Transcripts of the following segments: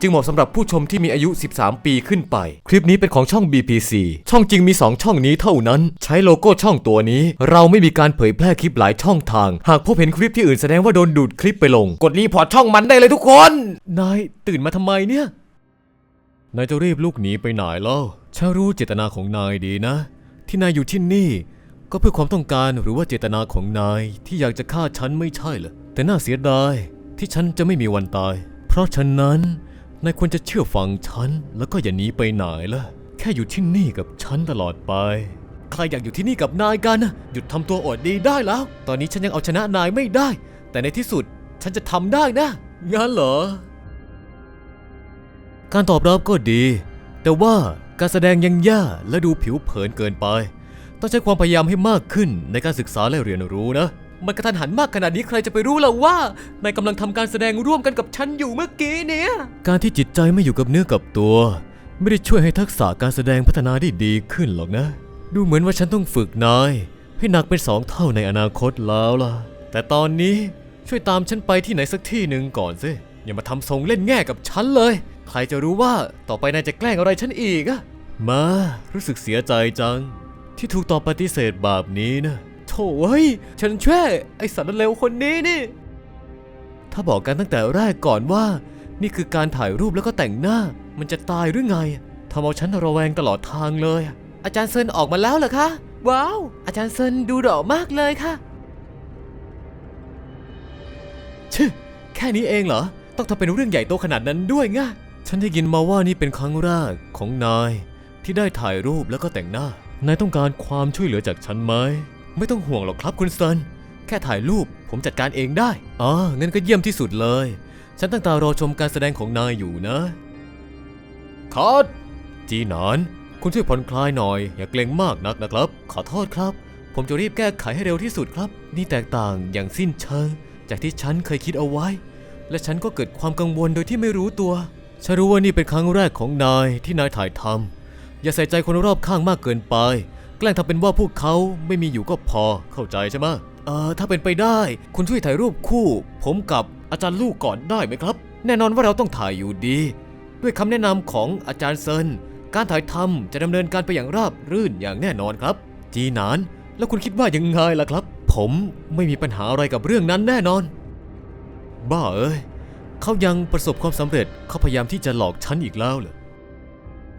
จึงเหมาะสำหรับผู้ชมที่มีอายุ 13 ปีขึ้นไป คลิปนี้เป็นของช่อง BPC ช่องจริงมี 2 ช่องนี้เท่านั้น ใช้โลโก้ช่องตัวนี้ เราไม่มีการเผยแพร่คลิปหลายช่องทาง หากพบเห็นคลิปที่อื่นแสดงว่าโดนดูดคลิปไปลง กดรีพอร์ตช่องมันได้เลยทุกคน นายตื่นมาทำไมเนี่ยนายจะรีบลุกหนีไปไหนเล่าฉันรู้เจตนาของนายดีนะ ที่นายอยู่ที่นี่ ก็เพื่อความต้องการหรือว่าเจตนาของนายที่อยากจะฆ่าฉันไม่ใช่เหรอแต่น่าเสียดายที่ฉันจะไม่มีวันตาย เพราะฉะนั้น นายควรจะเชื่อฟังฉัน แล้วก็อย่าหนีไปไหนล่ะ แค่อยู่ที่นี่กับฉันตลอดไป ใครอยากอยู่ที่นี่กับนายกันนะหยุดทำตัวอดดีได้แล้ว ตอนนี้ฉันยังเอาชนะนายไม่ได้ แต่ในที่สุดฉันจะทำได้นะ งั้นเหรอ การตอบรับก็ดี แต่ว่าการแสดงยังแย่และดูผิวเผินเกินไป ต้องใช้ความพยายามให้มากขึ้นในการศึกษาและเรียนรู้นะ มันกระทันหันมากขนาดนี้ใครจะไปรู้ล่ะว่านายกำลังทำการแสดงร่วมกันกับฉันอยู่เมื่อกี้เนี่ย การที่จิตใจไม่อยู่กับเนื้อกับตัว ไม่ได้ช่วยให้ทักษะการแสดงพัฒนาได้ดีขึ้นหรอกนะ ดูเหมือนว่าฉันต้องฝึกนาย ให้หนักเป็นสองเท่าในอนาคตแล้วล่ะ แต่ตอนนี้ช่วยตามฉันไปที่ไหนสักที่หนึ่งก่อนสิอย่ามาทำทรงเล่นแง่กับฉันเลย ใครจะรู้ว่าต่อไปนายจะแกล้งอะไรฉันอีกอะมา รู้สึกเสียใจจัง ที่ถูกตอบปฏิเสธแบบนี้นะ เว้ยฉันแช่ไอสัตว์เลวคนนี้นี่ ถ้าบอกกันตั้งแต่แรกก่อนว่า นี่คือการถ่ายรูปแล้วก็แต่งหน้า มันจะตายหรือไงทำเอาฉันระแวงตลอดทางเลย อาจารย์เซินออกมาแล้วเหรอคะ ว้าว อาจารย์เซินดูหล่อมากเลยค่ะชึแค่นี้เองเหรอ ต้องทำเป็นเรื่องใหญ่โตขนาดนั้นด้วยไงฉันได้ยินมาว่านี่เป็นครั้งแรกของนาย ที่ได้ถ่ายรูปแล้วก็แต่งหน้านายต้องการความช่วยเหลือจากฉันไหม ไม่ต้องห่วงหรอกครับคุณเซิน แค่ถ่ายรูปผมจัดการเองได้ อ๋อ งั้นก็เยี่ยมที่สุดเลย ฉันตั้งตารอชมการแสดงของนายอยู่นะคอดจีหนาน คุณช่วยผ่อนคลายหน่อย อย่าเกรงมากนักนะครับ ขอโทษครับ ผมจะรีบแก้ไขให้เร็วที่สุดครับ นี่แตกต่างอย่างสิ้นเชิง จากที่ฉันเคยคิดเอาไว้ และฉันก็เกิดความกังวลโดยที่ไม่รู้ตัว ฉันรู้ว่านี่เป็นครั้งแรกของนายที่นายถ่ายทำอย่าใส่ใจคนรอบข้างมากเกินไป แกล้งทำเป็นว่าพวกเขาไม่มีอยู่ก็พอเข้าใจใช่ไหมเออถ้าเป็นไปได้ คุณช่วยถ่ายรูปคู่ ผมกับอาจารย์ลูกก่อนได้ไหมครับ แน่นอนว่าเราต้องถ่ายอยู่ดี ด้วยคำแนะนำของอาจารย์เซินการถ่ายทำจะดำเนินการไปอย่างราบรื่นอย่างแน่นอนครับ จีนาน แล้วคุณคิดว่ายังไงล่ะครับ ผมไม่มีปัญหาอะไรกับเรื่องนั้นแน่นอน บ้าเอ้ยเขายังประสบความสำเร็จเขาพยายามที่จะหลอกฉันอีกแล้วเหรอ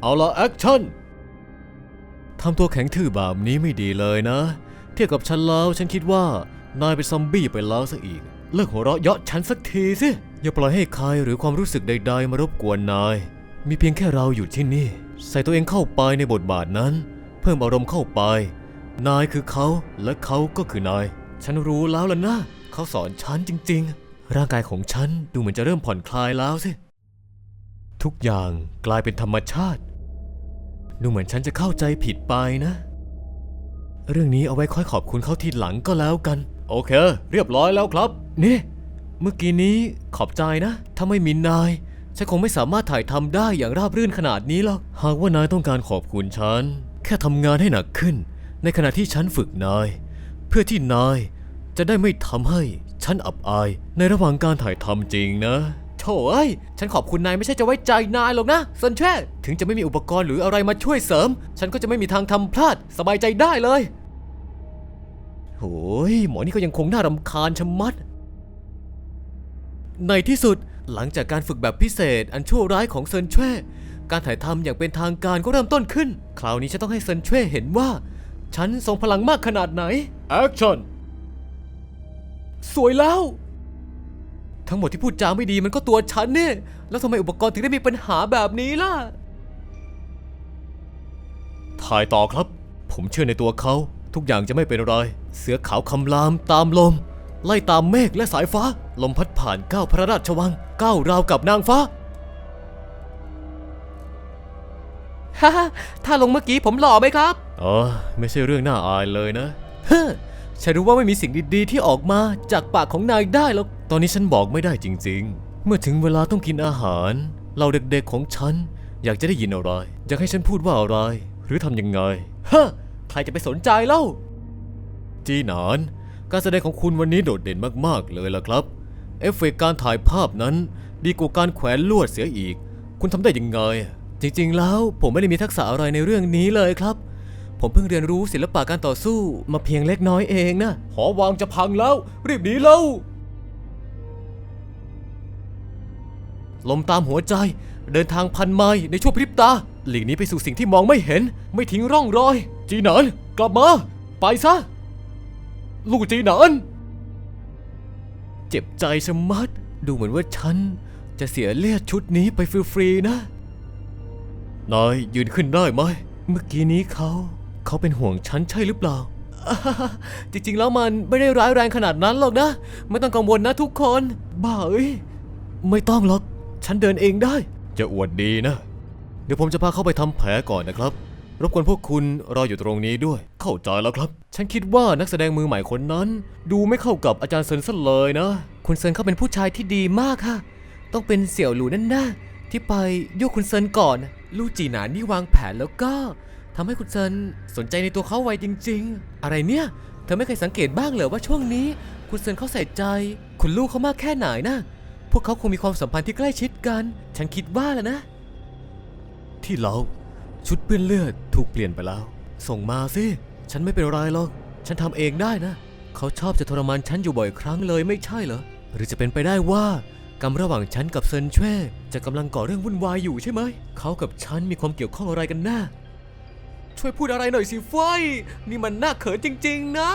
เอาละแอคชั่น ทำตัวแข็งทื่อแบบนี้ไม่ดีเลยนะ เทียบกับฉันแล้วฉันคิดว่านายเป็นซอมบี้ไปแล้วซะอีก เลิกหัวเราะเยาะฉันสักทีสิ อย่าปล่อยให้ใครหรือความรู้สึกใด ๆ มารบกวนนาย มีเพียงแค่เราอยู่ที่นี่ ใส่ตัวเองเข้าไปในบทบาทนั้น เพิ่มอารมณ์เข้าไป นายคือเขาและเขาก็คือนาย ฉันรู้แล้วล่ะนะเขาสอนฉันจริง ๆ ร่างกายของฉันดูเหมือนจะเริ่มผ่อนคลายแล้วสิ ทุกอย่างกลายเป็นธรรมชาติ ดูเหมือนฉันจะเข้าใจผิดไปนะ เรื่องนี้เอาไว้ค่อยขอบคุณเขาทีหลังก็แล้วกัน โอเค เรียบร้อยแล้วครับ นี่ เมื่อกี้นี้ขอบใจนะ ถ้าไม่มีนาย ฉันคงไม่สามารถถ่ายทำได้อย่างราบรื่นขนาดนี้หรอก หากว่านายต้องการขอบคุณฉัน แค่ทำงานให้หนักขึ้น ในขณะที่ฉันฝึกนาย เพื่อที่นายจะได้ไม่ทำให้ฉันอับอายในระหว่างการถ่ายทำจริงนะ โถ่เอ้ย ฉันขอบคุณนายไม่ใช่จะไว้ใจนายหรอกนะซันแช่ถึงจะไม่มีอุปกรณ์หรืออะไรมาช่วยเสริม ฉันก็จะไม่มีทางทำพลาดสบายใจได้เลยโอ้ยหมอนี่ก็ยังคงน่ารำคาญชะมัด ในที่สุดหลังจากการฝึกแบบพิเศษอันชั่วร้ายของเซินเช่การถ่ายทำอย่างเป็นทางการก็เริ่มต้นขึ้น คราวนี้ฉันต้องให้เซินเช่เห็นว่า ฉันทรงพลังมากขนาดไหนแอคชั่นสวยแล้ว ทั้งหมดที่พูดจาไม่ดีมันก็ตัวฉันเนี่ย แล้วทำไมอุปกรณ์ถึงได้มีปัญหาแบบนี้ล่ะ ถ่ายต่อครับ ผมเชื่อในตัวเขา ทุกอย่างจะไม่เป็นไร เสือขาวคำรามตามลม ไล่ตามเมฆและสายฟ้า ลมพัดผ่านก้าวพระราชวังก้าวราวกับนางฟ้าฮ่าถ้าลงเมื่อกี้ผมหล่อไหมครับ อ๋อ ไม่ใช่เรื่องน่าอายเลยนะ เฮ้อฉันรู้ว่าไม่มีสิ่งดีๆที่ออกมาจากปากของนายได้หรอกต อนนี้ฉันบอกไม่ได้จริงๆ เมื่อถึงเวลาต้องกินอาหาร เราเด็กๆของฉัน อยากจะได้ยินอะไร อยากให้ฉันพูดว่าอะไร หรือทำยังไงฮ้อใครจะไปสนใจเล่า จีหนาน การแสดงของคุณวันนี้โดดเด่นมากๆเลยล่ะครับ เอฟเฟกการถ่ายภาพนั้น ดีกว่าการแขวนลวดเสียอีก คุณทำได้ยังไง จริงๆ แล้วผมไม่ได้มีทักษะอะไรในเรื่องนี้เลยครับ ผมเพิ่งเรียนรู้ศิลปะการต่อสู้มาเพียงเล็กน้อยเองนะ หอวางจะพังแล้ว รีบหนีแล้ว ลมตามหัวใจ เดินทางพันไมล์ในช่วงพริบตา หลีกหนี้ไปสู่สิ่งที่มองไม่เห็น ไม่ทิ้งร่องรอย จีหนานกลับมา ไปซะ ลูกจีหนานเจ็บใจชะมัด ดูเหมือนว่าฉัน จะเสียเลือดชุดนี้ไปฟรีๆนะนายยืนขึ้นได้ไหม เมื่อกี้นี้เขา เขาเป็นห่วงฉันใช่หรือเปล่า จริงๆ แล้วมันไม่ได้ร้ายแรงขนาดนั้นหรอกนะ ไม่ต้องกังวลนะทุกคน บ้าเอ้ย ไม่ต้องหรอก ฉันเดินเองได้ จะอวดดีนะ เดี๋ยวผมจะพาเข้าไปทำแผลก่อนนะครับ รบกวนพวกคุณรออยู่ตรงนี้ด้วย เข้าใจแล้วครับ ฉันคิดว่านักแสดงมือใหม่คนนั้น ดูไม่เข้ากับอาจารย์เซินซะเลยนะ คุณเซินเขาเป็นผู้ชายที่ดีมากค่ะ ต้องเป็นเสี่ยวหลูนั่นนะที่ไปยุคุณเซินก่อน ลู่จีหนานนี่วางแผนแล้วก็ทำให้คุณเซินสนใจในตัวเขาไวจริง ๆ อะไรเนี่ย เธอไม่เคยสังเกตบ้างเหรอว่าช่วงนี้ คุณเซินเขาใส่ใจ คุณลูกเขามากแค่ไหนนะ พวกเขาคงมีความสัมพันธ์ที่ใกล้ชิดกัน ฉันคิดว่าแหละนะ ที่เราชุดเปื้อนเลือดถูกเปลี่ยนไปแล้ว ส่งมาสิ ฉันไม่เป็นไรหรอก ฉันทำเองได้นะ เขาชอบจะทรมานฉันอยู่บ่อยครั้งเลยไม่ใช่เหรอ หรือจะเป็นไปได้ว่ากรรมระหว่างฉันกับเซินเช่ จะกำลังก่อเรื่องวุ่นวายอยู่ใช่ไหม เขากับฉันมีความเกี่ยวข้องอะไรกันแน่ช่วยพูดอะไรหน่อยสิเฟยนี่มันน่าเขินจริง ๆ นะ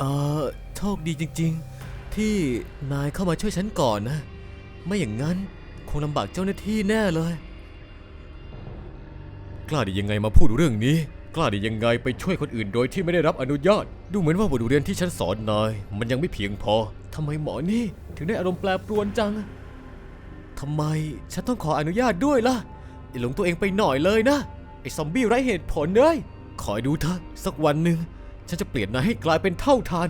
เออโชคดีจริง ๆ ที่นายเข้ามาช่วยฉันก่อนนะ ไม่อย่างนั้น คงลำบากเจ้าหน้าที่แน่เลย กล้าได้ยังไงมาพูดเรื่องนี้ กล้าได้ยังไงไปช่วยคนอื่นโดยที่ไม่ได้รับอนุญาต ดูเหมือนว่าบทเรียนที่ฉันสอนนาย มันยังไม่เพียงพอทำไมหมอนี่ถึงได้อารมณ์แปรปรวนจังทำไมฉันต้องขออนุญาตด้วยล่ะอย่าหลงตัวเองไปหน่อยเลยนะไอ้ซอมบี้ไร้เหตุผลเลยคอยดูเถอะสักวันหนึ่งฉันจะเปลี่ยนนายให้กลายเป็นเท่าทาน